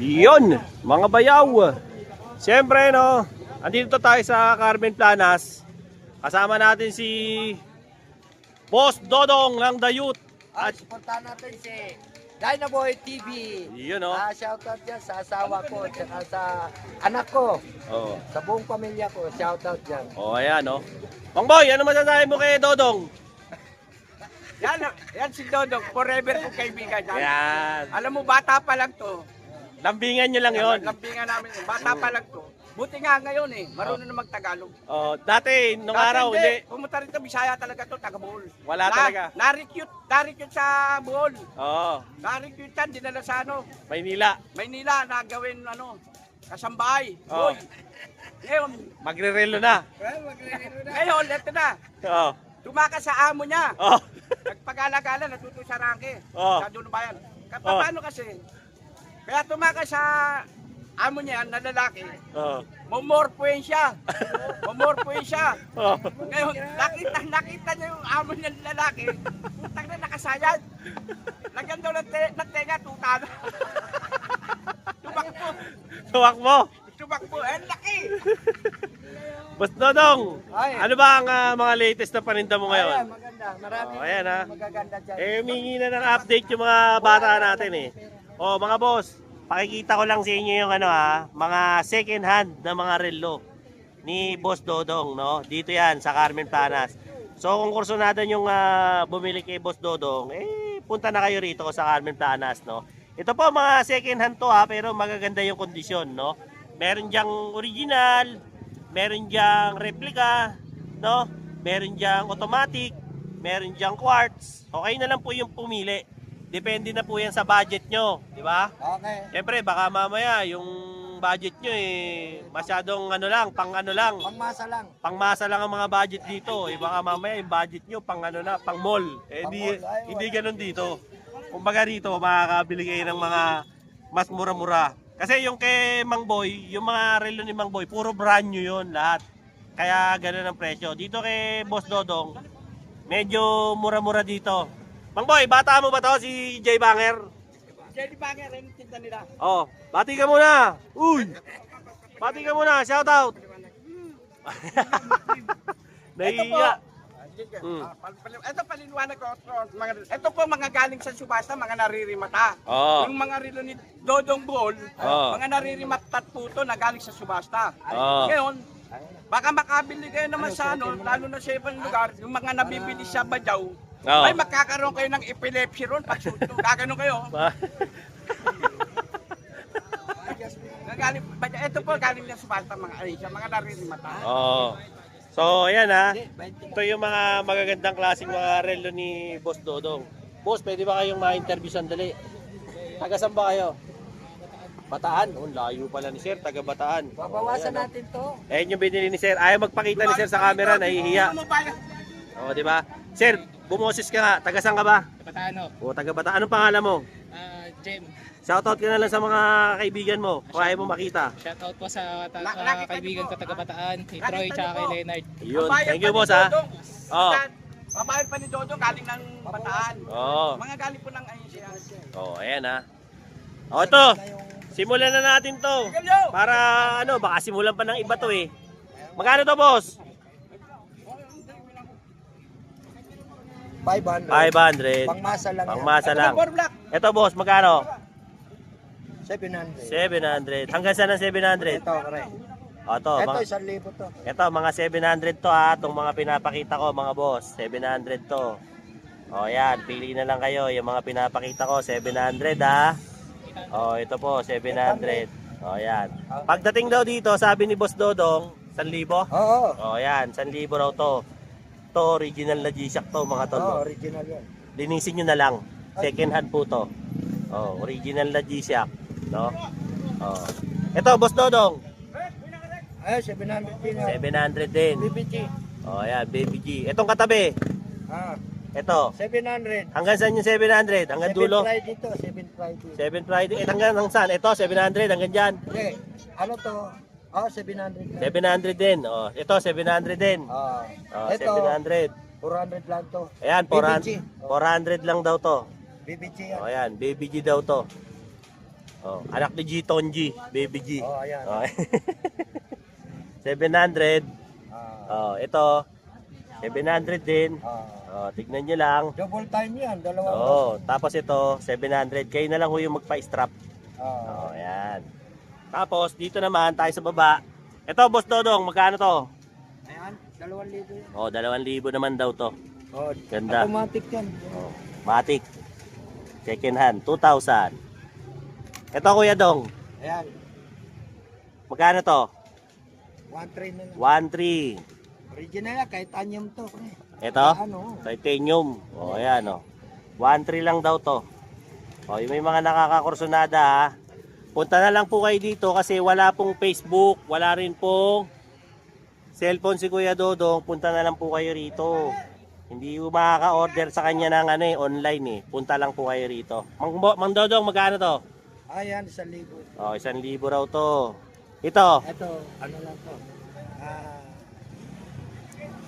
Yun, mga bayaw. Siyempre, no, andito tayo sa Carmen Planas. Kasama natin si Boss Dodong ng Dayut. At suportahan natin si Dynaboy TV. yun, no. Ah, shoutout dyan sa asawa ko, tsaka sa anak ko, Oh, sa buong pamilya ko, shoutout dyan. oh ayan, no. Mang Boy, ano masasabi mo kay Dodong? Yan, yan si Dodong, forever kong kaibigan. Yan. Ayan. Alam mo, bata pa lang to. Lambingan nyo lang yon. Lambingan namin, bata pa lang to. Buti nga ngayon eh, marunong na magtagalog. Oh, dati, nung Dati araw, hindi. Pumunta rito, Bisaya talaga to, taga Bohol. Wala talaga. Na-recute, na-recute sa Bohol. Oo, Na-recute yan, dinala sa ano, Maynila. Maynila, na gawin ano, kasambahay. Oo. Boy. Ngayon, Magre-relo na. ngayon, eto na. Oo. Tumakas sa amo niya. Oh. Nagpagala-gala, natuto sa rangke. Oo. Sa dulo bayan. Kaya Oo. paano kasi? Kaya tumakas sa amo niya na lalaki. Oh. Mumorpuin siya. Mumorpuin siya. Oh. Ngayon, nakita, nakita niya yung amo niya na lalaki. Putang na nakasayad. Lagyan daw ng, te, ng tenga, tuta na. Tumakbo. Tuwak mo. Tumakbo. Eh, laki. Boss Dodong, Ay. ano ba ang ah, mga latest na paninda mo Ayan, ngayon? maganda. Marami Oh, ayan, ha. magaganda dyan. Eh, humingi na ng update yung mga bata natin eh. Oh, mga boss, pakikita ko lang sa inyo yung ano ha, mga second hand na mga relo ni Boss Dodong, no? Dito yan, sa Carmen Planas. So, kung kursunado yung ah, bumili kay Boss Dodong, eh, punta na kayo rito sa Carmen Planas, no? Ito po, mga second hand to ha, pero magaganda yung kondisyon, no? Meron diyang original, meron diyang replica, no? Meron diyang automatic, meron diyang quartz. Okay na lang po yung pumili. Depende na po yan sa budget nyo, di ba? Okay. Siyempre, baka mamaya yung budget nyo eh masyadong ano lang, pang ano lang, Pangmasa lang. pangmasa lang ang mga budget dito. Eh baka mamaya yung budget nyo pang ano na, pang mall. Eh hindi, Pang mall. Ay, hindi ganun dito. Kumbaga rito, makakabili kayo ng mga mas mura-mura. Kasi yung kay Mang Boy, yung mga relo ni Mang Boy, puro brand new yun lahat. Kaya ganun ang presyo. Dito kay Boss Dodong, medyo mura-mura dito. Mang Boy, bata mo ba to si Jay Banger? Jenny Banger, yung tinda nila. Oh, bati ka muna. Uy. Bati ka muna, shout out. Nahiya. Mm. Ah, pal- pal- Ito paliliwanag ko. ito, Mga, ito po mga galing sa subasta, mga naririmata. Oh. Yung mga rilo ni Dodong Ball, Oh. mga naririmata po ito na galing sa subasta. Oh. Ngayon, baka makabili kayo naman sa ano, lalo na sa ibang lugar, yung mga nabibili sa Bajaw, Oh. ay magkakaroon kayo ng epilepsy ron pag suto. Gaganon kayo. Ba- Galing, ito po galing sa subasta, mga, ay, sa mga naririmata. Oh. So, ayan ha. Ito yung mga magagandang klaseng mga relo ni Boss Dodong. Boss, pwede ba kayong ma-interview sandali? Taga saan ba kayo? Bataan? Oh, layo pala ni Sir, taga Bataan. Babawasan natin to. Ayan yung binili ni Sir. Ayaw magpakita ni Sir sa camera, nahihiya. Oh, di ba? Sir, bumoses ka nga. Taga saan ka ba? Patano, O, taga Bataan. Anong pangalan mo? ah Jem, Shoutout ka na lang sa mga kaibigan mo. Kung ayaw mo makita. shoutout po sa ta- ah, nakita kaibigan niyo ko po, taga Bataan, kay Nakita Troy niyo tsaka kay po. Leonard. Yun. Thank you, boss ha. Oh. Babae pa ni Dodong galing ng Bataan. Oo. Mga galing po ng siya. Oh, ayan ha. O, ito. Simulan na natin to. Para ano, baka simulan pa ng iba to eh. Magkano to, boss? 500. 500. Pangmasa lang. Pangmasa lang. Black. Ito, boss, magkano? 700. 700. Hanggang saan ang 700? Ito, kare. O, to. Ito, Mga, 1,000 to. ito, mga 700 to ha. Itong mga pinapakita ko, mga boss. 700 to. O, yan. Pili na lang kayo. Yung mga pinapakita ko, 700 ha. O, ito po, 700. O, yan. Pagdating daw dito, sabi ni Boss Dodong, 1,000? Oo. O, yan. 1,000 raw to. To, original na G-Shock to, mga tol. No? original yan. Linisin nyo na lang. Second hand po to. Oh, original na G-Shock. No? Oh. Ito, Boss Dodong. Ay, 700 din. ah. 700 din. BBG. Oh, ayan, Baby G. Itong katabi. Ah, Ito. 700. Hanggang saan yung 700? Hanggang 7 dulo? Friday to, 7 Friday. 7 Friday. Eh, hanggang hanggang saan? Ito, 700. Hanggang dyan. Hindi, ano to? Oh, 700 lang. 700 din. Oh, ito, 700 din. Ah, Oh, ito, 700. 400 lang to. Ayan, 400, BBG. 400 lang daw to. BBG yan. Oh, ayan, Baby G daw to. Oh, anak ni G Tonji, baby G. Oh, ayan. Oh. 700. Ah, Oh, ito 700 din. ah. Oh, tignan niyo lang. double time yan, dalawa. Oh, tapos ito 700. Kayo na lang yung magpa-strap. Ah, Oh, ayan. Tapos dito naman tayo sa baba. Ito, Boss Dodong, magkano to? ayan, dalawang libo yan. Oh, 2,000 naman daw to. Oh, Ganda. automatic yan. Oh, Matic. Second hand, 2,000. Ito, Kuya Dong, Ayan, magkano to? 1.3 na lang. 1,300. Original yan, kahit anyam to. pre. Ito? Ano? Titanium. Oh, ayan, o. 1.3 lang daw to. O, yung may mga nakakakursunada, ha. Punta na lang po kayo dito kasi wala pong Facebook, wala rin pong cellphone si Kuya Dodong. Punta na lang po kayo rito. Hindi po makaka-order sa kanya ng ano eh, online eh. Punta lang po kayo rito. Mang, Mang Dodong, magkano to? Ayan, isang libo. O, isang libo raw to. Ito, Ito, ano lang to? Ah,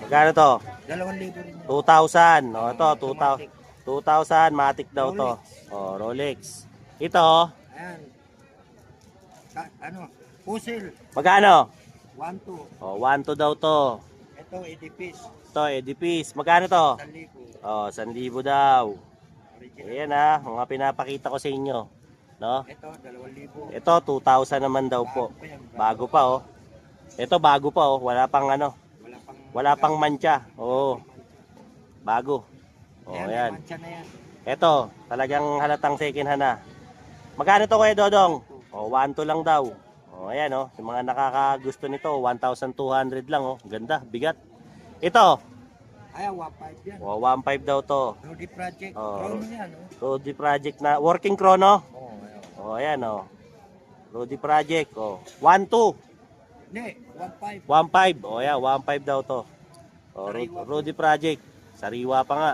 magkano to? dalawang libo rin yan. 2,000. O, ito, 2,000. Automatic. 2,000, matic daw to. O, Rolex. Ito, Ayan. Ka, ano? Pusil. magkano? 1, 2. O, 1,2 daw to. Ito, 80 piece. Ito, Edipis. Magkano to? 1,000. O, 1,000 daw. Original. Ayan ha, mga pinapakita ko sa inyo. No? Ito, 2,000. Ito, 2,000 naman daw po. Bago pa yan, Bago pa oh. Ito, bago pa oh. Wala pang ano. Wala pang... Wala pang mancha. Oo. Bago. O, Ayan, ayan. mancha na yan. Ito, talagang halatang second hand na. Magkano to kuya Dodong? O, 1,2 lang daw. O, ayan oh. Yung mga nakakagusto nito, 1,200 lang oh. Ganda, bigat. Ito, Ayan, 1,500 yan. o, 1,500 daw to. Rudy Project. Oh. Chrono yan, oh. Rudy Project na, working chrono. Oh, ayan. O, ayan o. Rudy Project, o. 1,2. Hindi, 1,500. 1,500. O, ayan, 1,500 daw to. O, Ru- Rudy Project. Sariwa pa nga.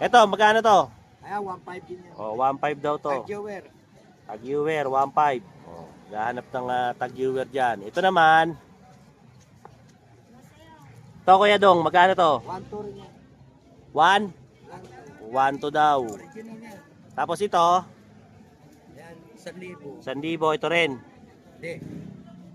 Ito, magkano to? Ayan, 1,500 din yan. O, 1,500 daw to. Tag-Jower. Tag-viewer, 1,500. O, gahanap ng uh, tag-viewer dyan. Ito naman. Ito, Kuya Dong, magkano to? 1,200 rin yan. 1? Lang. 1,2 daw. Yan. Tapos ito, Yan, 1,000. 1,000 ito rin. Hindi,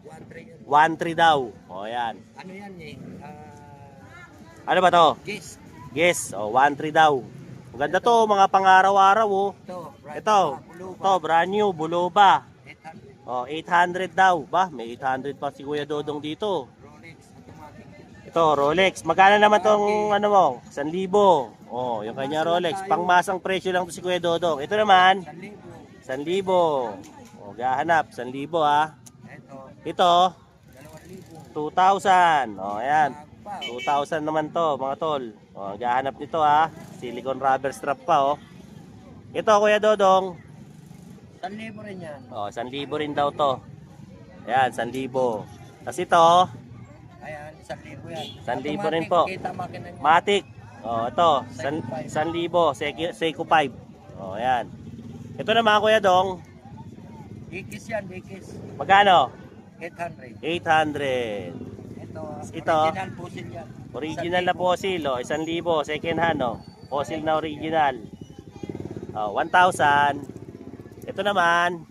1,300 yan. 1,300 daw. O, ayan. Ano yan eh? Ah, Ano ba to? guess. Yes, oh, 1-3 daw. Ang ganda to, mga pang-araw-araw oh. Ito, right Ito, na, Buluba. to, brand new, buloba. 800. Oh, 800 daw. Ba, may 800 pa si Kuya Dodong dito. Rolex, automatic yan. Ito, Rolex. Magkano naman tong ano mo? 1,000. Oh, yung kanya Rolex. Pangmasang presyo lang to si Kuya Dodong. Ito naman, 1,000. 1,000. Oh, gahanap, 1,000 ha. Ito, Ito, 2,000. 2,000. Oh, ayan. Bago pa, oh. 2,000 naman to, mga tol. Oh, gahanap nito ha. Silicone rubber strap pa oh. Ito, Kuya Dodong. 1,000 rin yan. Oh, 1,000 rin daw to. Ayan, 1,000. Tapos ito, Ayan, 1,000 yan. 1,000 rin po. Kita makina niya. Matic. Oh, ito, 1,000. Seiko, Seiko 5. Oh, ayan. Ito naman, Kuya Dong. Dikis yan, dikis. Magkano? 800. 800. Ito, Ito. original pusil yan. Original na fossil, oh, 1,000. Second hand, oh. Fossil na original. Oh, 1,000. Ito naman,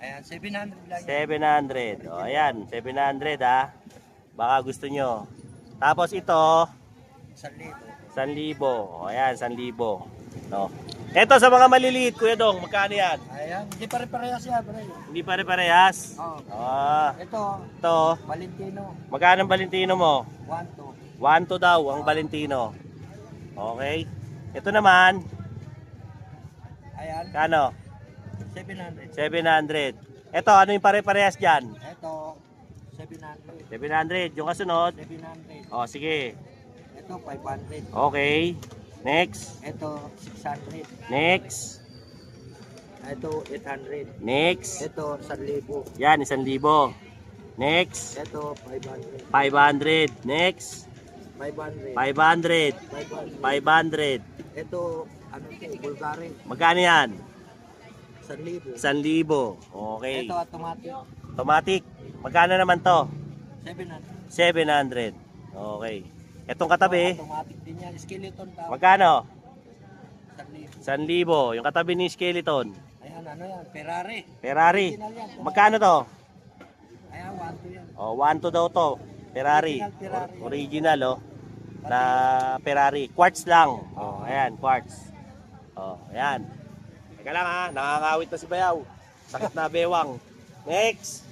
Ayan, 700 lang yan. 700. O, ayan, 700 ha. Baka gusto nyo. Tapos ito, 1,000. 1,000. O, ayan, 1,000. No. Ito sa mga maliliit, Kuya Dong, magkano yan? Ayan, hindi pare-parehas yan, bro. Hindi pare-parehas. Oh. Ah, Ito, ito, Valentino, magkano ang Valentino mo? 1, 1 to daw ang Valentino. Okay. Ito naman, 2. Ayan, kano? 700. 700. Ito, ano yung pare-parehas dyan? Ito, 700. 700. Yung kasunod? 700. O, sige. Ito, 500. Okay. Next. Ito, 600. Next. Ito, 800. Next. Ito, 1,000. Yan, isang libo. Next, Ito, 500. 500. Next, 500. 500. 500. 500. Ito, ano ito, Bulgari. Magkano yan? 1,000. Isang libo. Okay. Ito, automatic. Automatic. Magkano naman to? 700. 700. Okay. Itong katabi, Automatic din yan. Skeleton tawag. magkano? 1,000. Isang libo. Yung katabi ni skeleton. Ayan, Yan, ano yan? Ferrari. Ferrari. Magkano to? Ayan, one to yan. Oh, 1 to daw to. Ferrari. Original Ferrari. Or- original oh. Na Ferrari. Quartz lang. Oh, ayan, quartz. Oh, ayan. Teka lang ha, nakakawit na si Bayaw. Sakit na bewang. Next.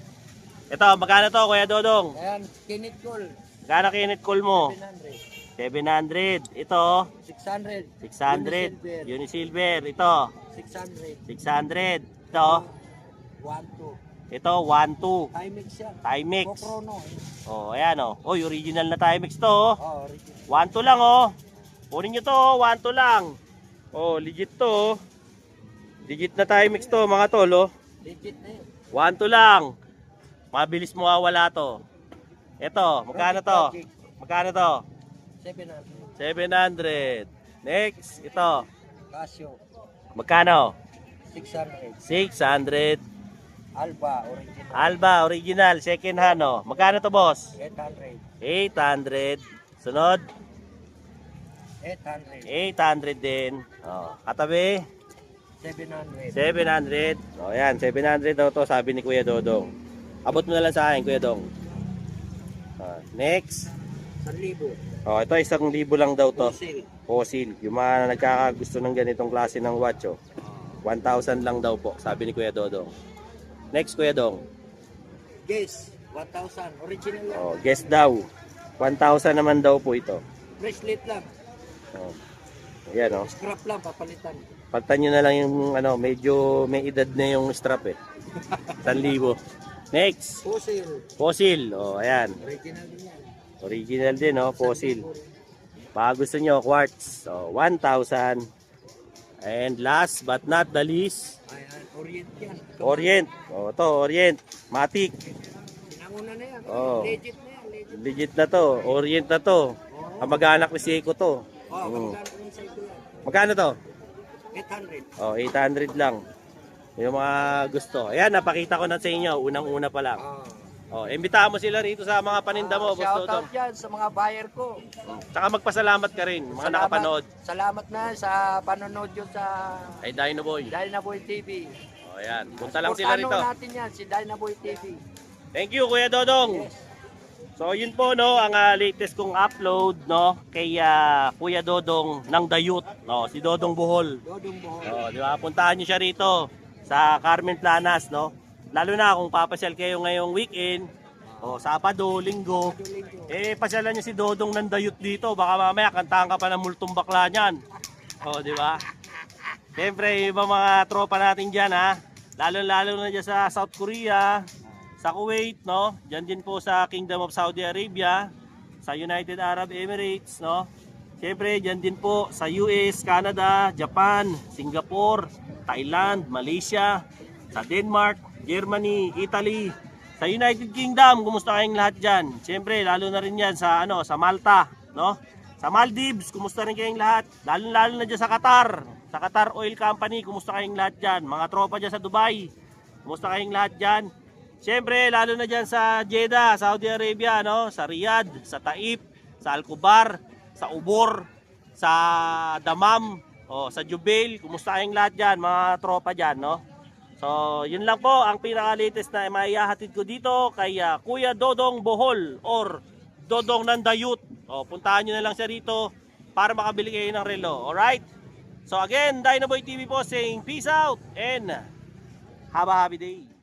Ito, magkano to, Kuya Dodong? Ayan, kinit cool. Magkano kinit call mo? 700. 700. Ito, 600. 600. Unisilver. Ito, 600. 600. Ito, 1, 2. ito, 1-2. Timex yan. Timex. Pochrono. Oh, ayan oh. Oh, original na Timex to oh. Oh, original. 1 lang oh. Kunin nyo to oh, 1 lang. Oh, legit to oh. Legit na Timex to mga tol oh. Legit na yun. 1 lang. Mabilis mo wala to. Ito, magkano to? Magkano to? 700. 700. Next, ito. Casio. Magkano? 600. 600. Alba, original. Alba, original, second hand oh. Magkano to boss? 800. 800. Sunod, 800. 800 din. Oh, katabi, 700. 700. O yan, 700 daw to sabi ni Kuya Dodong. Abot mo na lang sa akin, Kuya Dong. Ah, next. 1,000. Oh, ito isang libo lang daw to. Fossil. Fossil. Yung mga nagkakagusto ng ganitong klase ng watch, oh. 1,000 lang daw po, sabi ni Kuya Dodong. Next, Kuya Dong. Guess, 1,000. Original yan. Oh, guess daw. 1,000 naman daw po ito. Bracelet lang. Oh. Ayan, oh. Scrap lang, papalitan. Palitan nyo na lang yung ano, medyo may edad na yung strap eh. 1,000. Next, Fossil. fossil. Oh, ayan. Original din yan. Original din, oh, fossil. Baka gusto nyo, quartz. So, 1,000. And last but not the least, Ayan, Orient yan. Orient. Oh, to, Orient. Matic. Sinanguna na yan. Oh. Legit na yan. Legit. Legit na to. Orient na to. Kamag-anak ni Seiko to. Oh, magkano to? 800. Oh, 800 lang. Yung mga gusto. Ayan, napakita ko na sa inyo. Unang-una pa lang. Oh. Oh, imbitahan mo sila rito sa mga paninda mo, Boss Shout Dodong. out yan sa mga buyer ko. Tsaka magpasalamat ka rin, mga nakapanood. Salamat na sa panonood yun sa Ay, Dino Boy. Dynaboy TV. Oh, ayan. Punta lang sila Supportahan rito. natin yan, si Dynaboy TV. Thank you, Kuya Dodong. Yes. So, yun po, no, ang ah, latest kong upload, no, kay ah, Kuya Dodong ng Dayut, no, si Dodong Buhol. Dodong Bohol. Oh, di ba? Puntahan niyo siya rito sa Carmen Planas, no. Lalo na kung papasyal kayo ngayong weekend, o Sabado, Linggo, eh pasyalan niyo si Dodong ng Dayut dito, baka mamaya kantahan ka pa ng multong bakla niyan. Oh, di ba? Siyempre, ibang mga tropa natin diyan, ha. Lalo-lalo na diyan sa South Korea, sa Kuwait, no? Diyan din po sa Kingdom of Saudi Arabia, sa United Arab Emirates, no? Siyempre, diyan din po sa US, Canada, Japan, Singapore, Thailand, Malaysia, sa Denmark, Germany, Italy, sa United Kingdom, kumusta kayong lahat diyan? Siyempre, lalo na rin 'yan sa ano, sa Malta, no? Sa Maldives, kumusta rin kayong lahat? Lalo-lalo na diyan sa Qatar, sa Qatar Oil Company, kumusta kayong lahat diyan? Mga tropa diyan sa Dubai, kumusta kayong lahat diyan? Siyempre, lalo na dyan sa Jeddah, Saudi Arabia, no? sa Riyadh, sa Taif, sa Al-Kubar, sa Ubor, sa Damam, o sa Jubail. Kumusta kayong lahat dyan, mga tropa dyan, no? So, yun lang po ang pinaka-latest na maihahatid ko dito kay ah, Kuya Dodong Bohol or Dodong Nandayut. O, puntahan nyo na lang siya rito para makabili kayo ng relo. Alright? So again, Dinoboy TV po saying peace out and have a happy day.